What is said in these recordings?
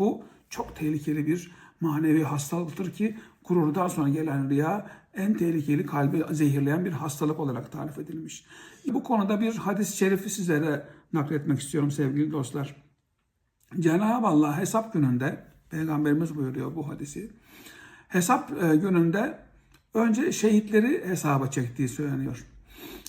Bu çok tehlikeli bir manevi hastalıktır ki gururdan sonra gelen riya en tehlikeli kalbi zehirleyen bir hastalık olarak tarif edilmiş. Bu konuda bir hadis-i şerifi sizlere nakletmek istiyorum sevgili dostlar. Cenab-ı Allah hesap gününde, Peygamberimiz buyuruyor bu hadisi, hesap e, gününde önce şehitleri hesaba çektiği söyleniyor.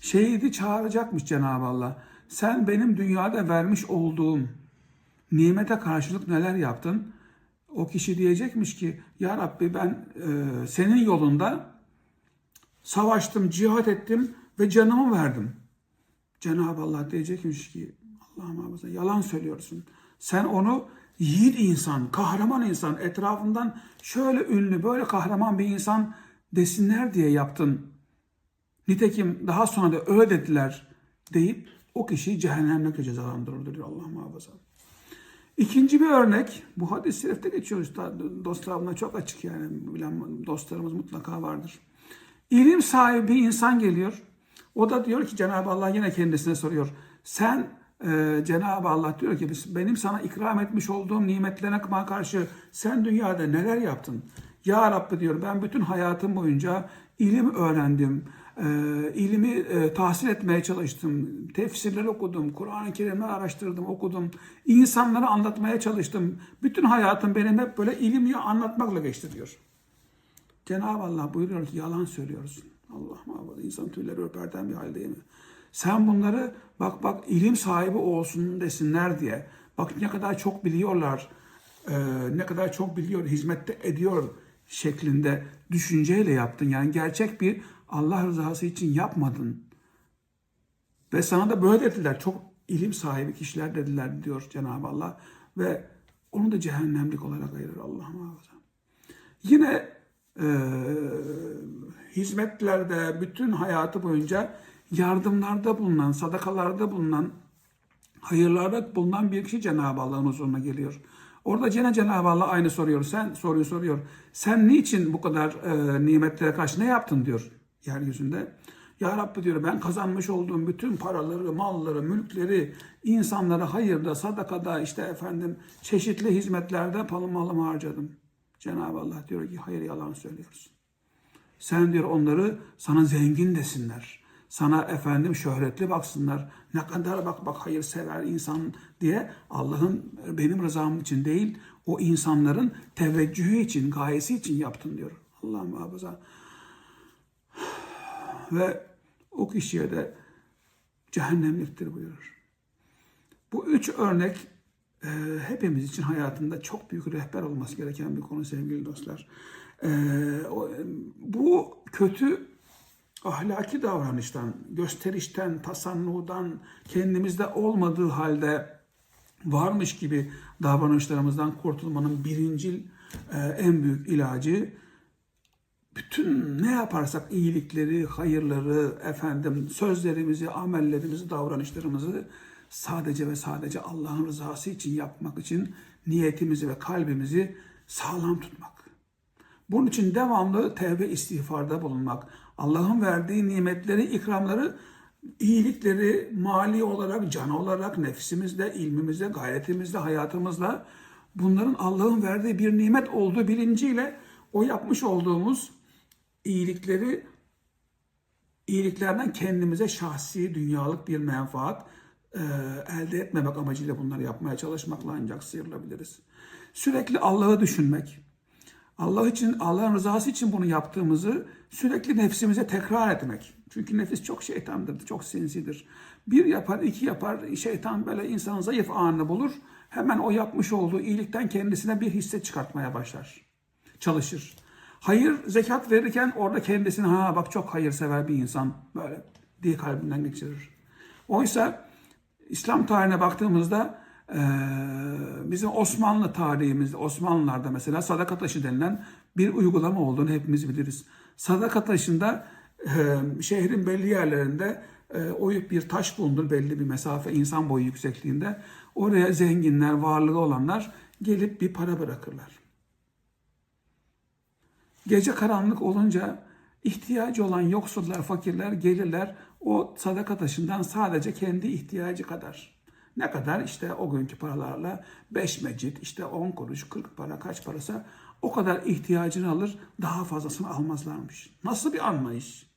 Şehidi çağıracakmış Cenab-ı Allah. Sen benim dünyada vermiş olduğum nimete karşılık neler yaptın? O kişi diyecekmiş ki ya Rabbi ben e, senin yolunda savaştım, cihat ettim ve canımı verdim. Cenab-ı Allah diyecekmiş ki Allah muhafaza yalan söylüyorsun. Sen onu yiğit insan, kahraman insan, etrafından şöyle ünlü, böyle kahraman bir insan desinler diye yaptın. Nitekim daha sonra da öyle dediler deyip o kişiyi cehennemle cezalandırır diyor Allah muhafaza. İkinci bir örnek, bu hadis-i şerifte geçiyor üstad, dostlarımla çok açık yani bilen dostlarımız mutlaka vardır. İlim sahibi bir insan geliyor. O da diyor ki Cenab-ı Allah yine kendisine soruyor. Sen e, Cenab-ı Allah diyor ki benim sana ikram etmiş olduğum nimetlerine karşı sen dünyada neler yaptın? Ya Rabbi diyor ben bütün hayatım boyunca ilim öğrendim. E, ilimi e, tahsil etmeye çalıştım. Tefsirler okudum. Kur'an-ı Kerim'i araştırdım, okudum. İnsanlara anlatmaya çalıştım. Bütün hayatım benim hep böyle ilimi anlatmakla geçti diyor. Cenab-ı Allah buyuruyor ki yalan söylüyorsun. Allah muhafaza insan tüyleri ürperten bir hal değil mi? Sen bunları bak bak ilim sahibi olsun desinler diye. Bak ne kadar çok biliyorlar. e, ne kadar çok biliyor, hizmette ediyor şeklinde düşünceyle yaptın. Yani gerçek bir Allah rızası için yapmadın. Ve sana da böyle dediler. Çok ilim sahibi kişiler dediler diyor Cenab-ı Allah. Ve onu da cehennemlik olarak ayırır Allah muhafaza. Yine e, hizmetlerde bütün hayatı boyunca yardımlarda bulunan, sadakalarda bulunan, hayırlarda bulunan bir kişi Cenab-ı Allah'ın huzuruna geliyor. Orada gene Cenab-ı Allah aynı soruyor. Sen soruyu soruyor. Sen niçin bu kadar e, nimetlere karşı ne yaptın diyor yeryüzünde. Ya Rabbi diyor ben kazanmış olduğum bütün paraları, malları, mülkleri insanlara hayırda, sadakada işte efendim çeşitli hizmetlerde palım harcadım. Cenab-ı Allah diyor ki hayır yalan söylüyorsun. Sen diyor onları sana zengin desinler. Sana efendim şöhretli baksınlar. Ne kadar bak bak hayır sever insan diye Allah'ın benim rızam için değil o insanların teveccühü için, gayesi için yaptın diyor. Allah muhafaza. Ve o kişiye de cehennemliktir buyurur. Bu üç örnek e, hepimiz için hayatında çok büyük rehber olması gereken bir konu sevgili dostlar. E, o, bu kötü ahlaki davranıştan, gösterişten, tasannudan, kendimizde olmadığı halde varmış gibi davranışlarımızdan kurtulmanın birincil e, en büyük ilacı bütün ne yaparsak iyilikleri, hayırları, efendim sözlerimizi, amellerimizi, davranışlarımızı sadece ve sadece Allah'ın rızası için yapmak için niyetimizi ve kalbimizi sağlam tutmak. Bunun için devamlı tevbe istiğfarda bulunmak. Allah'ın verdiği nimetleri, ikramları, iyilikleri mali olarak, can olarak, nefsimizle, ilmimizle, gayretimizle, hayatımızla bunların Allah'ın verdiği bir nimet olduğu bilinciyle o yapmış olduğumuz iyilikleri iyiliklerden kendimize şahsi dünyalık bir menfaat e, elde etmemek amacıyla bunları yapmaya çalışmakla ancak sıyrılabiliriz. Sürekli Allah'ı düşünmek, Allah için, Allah'ın rızası için bunu yaptığımızı sürekli nefsimize tekrar etmek. Çünkü nefis çok şeytandır, çok sinsidir. Bir yapar, iki yapar, şeytan böyle insanın zayıf anını bulur. Hemen o yapmış olduğu iyilikten kendisine bir hisse çıkartmaya başlar. Çalışır. Hayır zekat verirken orada kendisini ha bak çok hayırsever bir insan böyle diye kalbinden geçirir. Oysa İslam tarihine baktığımızda bizim Osmanlı tarihimizde Osmanlılarda mesela sadaka taşı denilen bir uygulama olduğunu hepimiz biliriz. Sadaka taşında şehrin belli yerlerinde oyuk bir taş bulunur belli bir mesafe insan boyu yüksekliğinde. Oraya zenginler, varlığı olanlar gelip bir para bırakırlar. Gece karanlık olunca ihtiyacı olan yoksullar, fakirler gelirler o sadaka taşından sadece kendi ihtiyacı kadar Ne kadar? İşte o günkü paralarla 5 mecit, işte 10 kuruş, 40 para, kaç parasa o kadar ihtiyacını alır, daha fazlasını almazlarmış. Nasıl bir anlayış?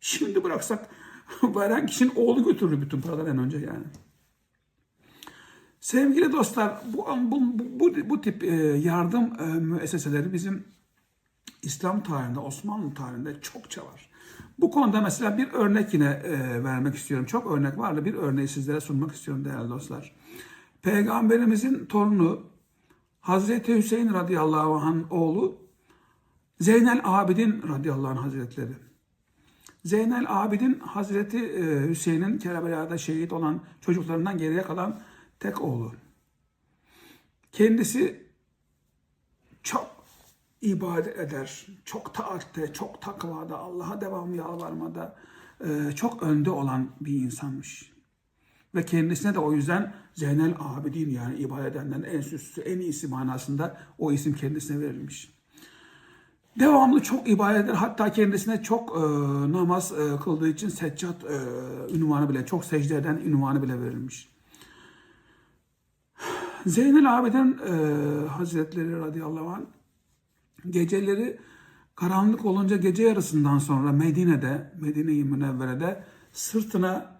Şimdi bıraksak veren kişinin oğlu götürür bütün paraları en önce yani. Sevgili dostlar, bu, bu, bu, bu tip e, yardım e, müesseseleri bizim İslam tarihinde, Osmanlı tarihinde çokça var. Bu konuda mesela bir örnek yine e, vermek istiyorum. Çok örnek var da bir örneği sizlere sunmak istiyorum değerli dostlar. Peygamberimizin torunu Hazreti Hüseyin radıyallahu anh oğlu Zeynel Abidin radıyallahu anh hazretleri. Zeynel Abidin Hazreti e, Hüseyin'in Kerbela'da şehit olan çocuklarından geriye kalan tek oğlu. Kendisi çok ibadet eder, çok taatte, çok takvada, Allah'a devamlı yalvarmada e, çok önde olan bir insanmış. Ve kendisine de o yüzden Zeynel Abidin yani ibadet edenlerin en süslüsü, en iyisi manasında o isim kendisine verilmiş. Devamlı çok ibadet eder. Hatta kendisine çok e, namaz e, kıldığı için seccat e, ünvanı bile, çok secde eden ünvanı bile verilmiş. Zeynel Abidin e, Hazretleri radıyallahu anh geceleri karanlık olunca gece yarısından sonra Medine'de, Medine-i Münevvere'de sırtına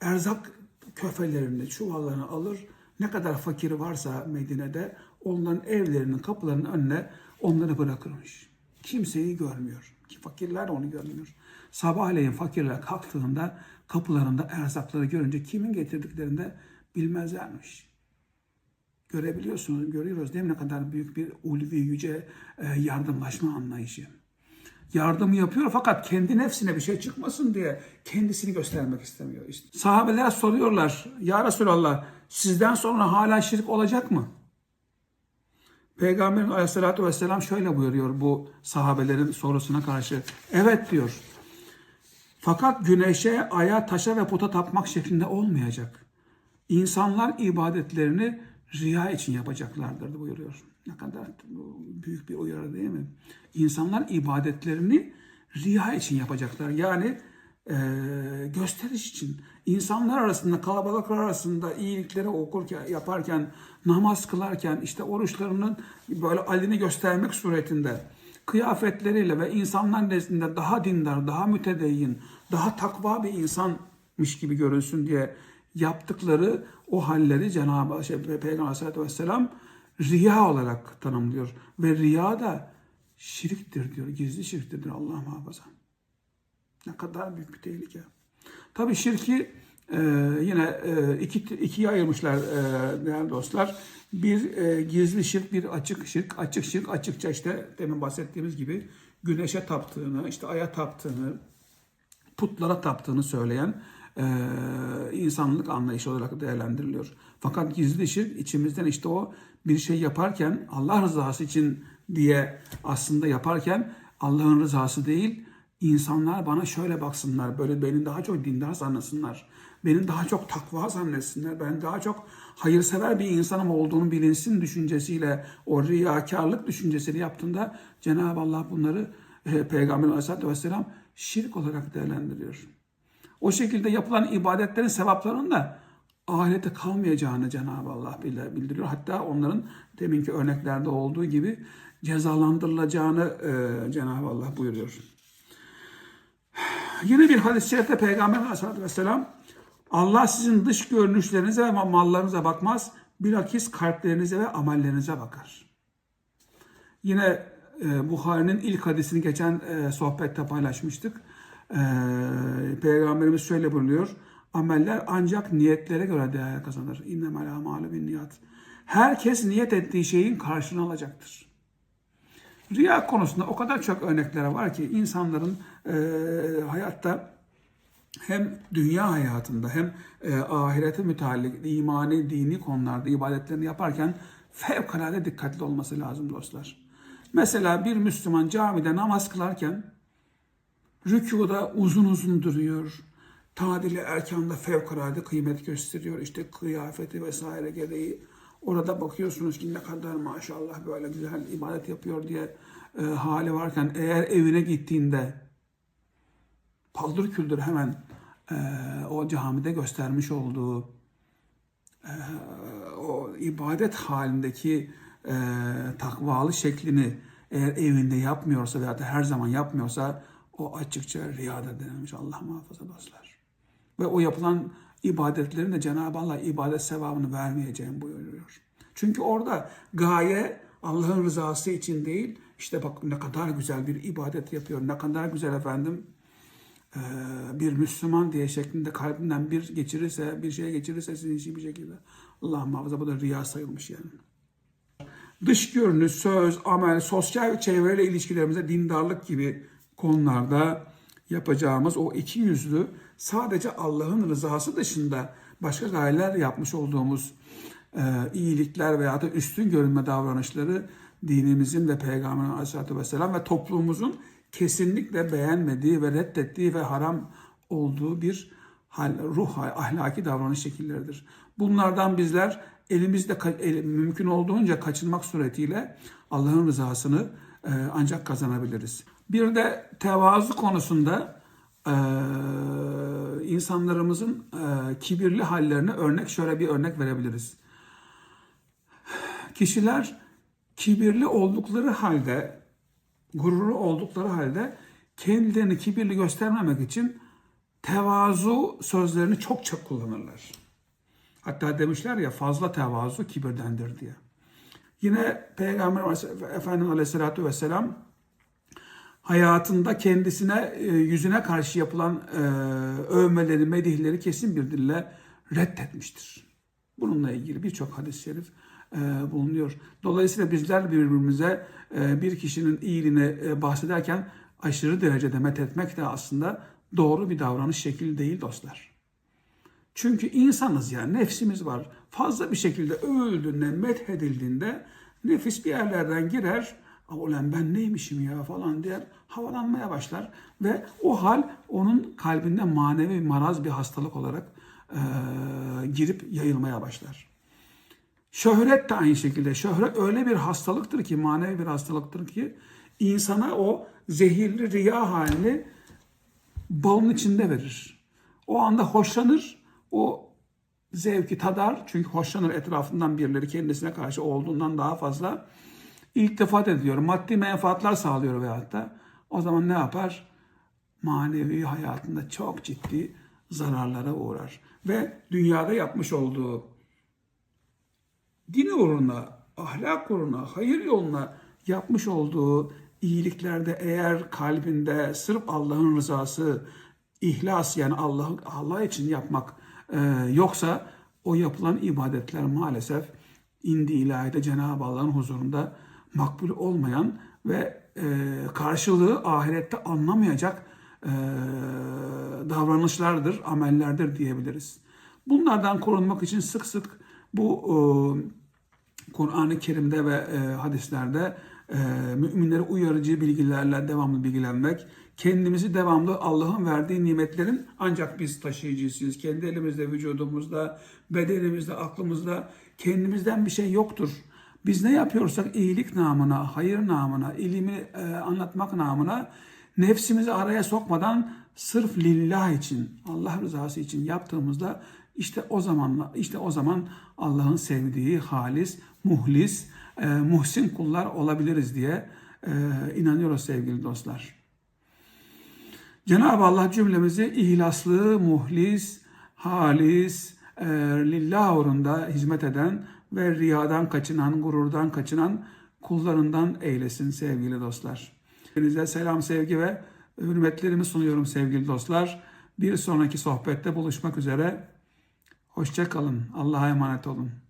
erzak köfelerini, çuvallarını alır. Ne kadar fakir varsa Medine'de onların evlerinin kapılarının önüne onları bırakırmış. Kimseyi görmüyor. Ki fakirler onu görmüyor. Sabahleyin fakirler kalktığında kapılarında erzakları görünce kimin getirdiklerini de bilmezlermiş görebiliyorsunuz, görüyoruz değil mi ne kadar büyük bir ulvi, yüce e, yardımlaşma anlayışı. Yardım yapıyor fakat kendi nefsine bir şey çıkmasın diye kendisini göstermek istemiyor. İşte. Sahabeler soruyorlar, Ya Resulallah sizden sonra hala şirk olacak mı? Peygamber aleyhissalatü vesselam şöyle buyuruyor bu sahabelerin sorusuna karşı. Evet diyor. Fakat güneşe, aya, taşa ve puta tapmak şeklinde olmayacak. İnsanlar ibadetlerini riya için yapacaklardır buyuruyor. Ne kadar büyük bir uyarı değil mi? İnsanlar ibadetlerini riya için yapacaklar. Yani e, gösteriş için. İnsanlar arasında, kalabalıklar arasında iyilikleri okurken, yaparken, namaz kılarken, işte oruçlarının böyle alini göstermek suretinde, kıyafetleriyle ve insanlar nezdinde daha dindar, daha mütedeyyin, daha takva bir insanmış gibi görünsün diye yaptıkları o halleri Cenab-ı şey, Peygamber Aleyhisselatü Vesselam riya olarak tanımlıyor. Ve riya da şirktir diyor. Gizli şirktir diyor Allah muhafaza. Ne kadar büyük bir tehlike. Tabi şirki e, yine e, iki, ikiye ayırmışlar e, değerli dostlar. Bir e, gizli şirk, bir açık şirk. Açık şirk açıkça işte demin bahsettiğimiz gibi güneşe taptığını, işte aya taptığını, putlara taptığını söyleyen e, insanlık anlayışı olarak değerlendiriliyor. Fakat gizli şirk içimizden işte o bir şey yaparken Allah rızası için diye aslında yaparken Allah'ın rızası değil insanlar bana şöyle baksınlar böyle beni daha çok dindar zannetsinler. Beni daha çok takva zannetsinler. Ben daha çok hayırsever bir insanım olduğunu bilinsin düşüncesiyle o riyakarlık düşüncesiyle yaptığında Cenab-ı Allah bunları e, Peygamber Aleyhisselatü Vesselam şirk olarak değerlendiriyor. O şekilde yapılan ibadetlerin sevaplarının da ahirete kalmayacağını Cenab-ı Allah bildiriyor. Hatta onların deminki örneklerde olduğu gibi cezalandırılacağını e, Cenab-ı Allah buyuruyor. Yine bir hadis-i şerifte Peygamber Aleyhisselatü Vesselam Allah sizin dış görünüşlerinize ve mallarınıza bakmaz, bilakis kalplerinize ve amellerinize bakar. Yine e, Bukhari'nin ilk hadisini geçen e, sohbette paylaşmıştık. Ee, Peygamberimiz şöyle buyuruyor. Ameller ancak niyetlere göre değer kazanır. İnnemel amalu bin niyat. Herkes niyet ettiği şeyin karşılığını alacaktır. Riya konusunda o kadar çok örnekler var ki insanların e, hayatta hem dünya hayatında hem e, ahirete müteallik imani, dini konularda ibadetlerini yaparken fevkalade dikkatli olması lazım dostlar. Mesela bir Müslüman camide namaz kılarken Rükuda uzun uzun duruyor. Tadili erkanda fevkalade kıymet gösteriyor. İşte kıyafeti vesaire gereği. Orada bakıyorsunuz ki ne kadar maşallah böyle güzel ibadet yapıyor diye e, hali varken eğer evine gittiğinde paldır küldür hemen e, o camide göstermiş olduğu e, o ibadet halindeki e, takvalı şeklini eğer evinde yapmıyorsa veya da her zaman yapmıyorsa o açıkça riyada denilmiş Allah muhafaza dostlar. Ve o yapılan ibadetlerin de Cenab-ı Allah ibadet sevabını vermeyeceğim buyuruyor. Çünkü orada gaye Allah'ın rızası için değil, işte bak ne kadar güzel bir ibadet yapıyor, ne kadar güzel efendim bir Müslüman diye şeklinde kalbinden bir geçirirse, bir şey geçirirse sizin için bir şekilde Allah muhafaza bu da riya sayılmış yani. Dış görünüş, söz, amel, sosyal çevreyle ilişkilerimize dindarlık gibi konularda yapacağımız o iki yüzlü sadece Allah'ın rızası dışında başka gayeler yapmış olduğumuz e, iyilikler veya da üstün görünme davranışları dinimizin ve Peygamberin Aleyhisselatü Vesselam ve toplumumuzun kesinlikle beğenmediği ve reddettiği ve haram olduğu bir hal, ruh, ahlaki davranış şekilleridir. Bunlardan bizler elimizde mümkün olduğunca kaçınmak suretiyle Allah'ın rızasını e, ancak kazanabiliriz. Bir de tevazu konusunda e, insanlarımızın e, kibirli hallerine örnek şöyle bir örnek verebiliriz. Kişiler kibirli oldukları halde, gururlu oldukları halde kendilerini kibirli göstermemek için tevazu sözlerini çok çok kullanırlar. Hatta demişler ya fazla tevazu kibirdendir diye. Yine Peygamber Efendimiz Aleyhisselatü Vesselam hayatında kendisine e, yüzüne karşı yapılan e, övmeleri, medihleri kesin bir dille reddetmiştir. Bununla ilgili birçok hadis-i şerif e, bulunuyor. Dolayısıyla bizler birbirimize bir kişinin iyiliğini bahsederken aşırı derecede methetmek de aslında doğru bir davranış şekli değil dostlar. Çünkü insanız yani nefsimiz var. Fazla bir şekilde övüldüğünde, methedildiğinde nefis bir yerlerden girer. "Aa, Ulan ben neymişim ya falan diye havalanmaya başlar. Ve o hal onun kalbinde manevi maraz bir hastalık olarak e, girip yayılmaya başlar. Şöhret de aynı şekilde. Şöhret öyle bir hastalıktır ki, manevi bir hastalıktır ki insana o zehirli riya halini balın içinde verir. O anda hoşlanır, o zevki tadar. Çünkü hoşlanır etrafından birileri kendisine karşı olduğundan daha fazla iltifat ediyor. Maddi menfaatler sağlıyor veyahut da. O zaman ne yapar? Manevi hayatında çok ciddi zararlara uğrar. Ve dünyada yapmış olduğu din uğruna, ahlak uğruna, hayır yoluna yapmış olduğu iyiliklerde eğer kalbinde sırf Allah'ın rızası, ihlas yani Allah Allah için yapmak e, yoksa o yapılan ibadetler maalesef indi ilahide Cenab-ı Allah'ın huzurunda makbul olmayan ve e, karşılığı ahirette anlamayacak e, davranışlardır, amellerdir diyebiliriz. Bunlardan korunmak için sık sık bu e, Kur'an-ı Kerim'de ve e, hadislerde e, müminlere uyarıcı bilgilerle devamlı bilgilenmek, kendimizi devamlı Allah'ın verdiği nimetlerin ancak biz taşıyıcısıyız. Kendi elimizde, vücudumuzda, bedenimizde, aklımızda kendimizden bir şey yoktur. Biz ne yapıyorsak iyilik namına, hayır namına, ilimi e, anlatmak namına nefsimizi araya sokmadan sırf lillah için, Allah rızası için yaptığımızda işte o zaman işte o zaman Allah'ın sevdiği halis, muhlis, e, muhsin kullar olabiliriz diye e, inanıyoruz sevgili dostlar. Cenab-ı Allah cümlemizi ihlaslı, muhlis, halis, e, lillah uğrunda hizmet eden ve riyadan kaçınan, gururdan kaçınan kullarından eylesin sevgili dostlar. Hepinize selam, sevgi ve hürmetlerimi sunuyorum sevgili dostlar. Bir sonraki sohbette buluşmak üzere. Hoşça kalın. Allah'a emanet olun.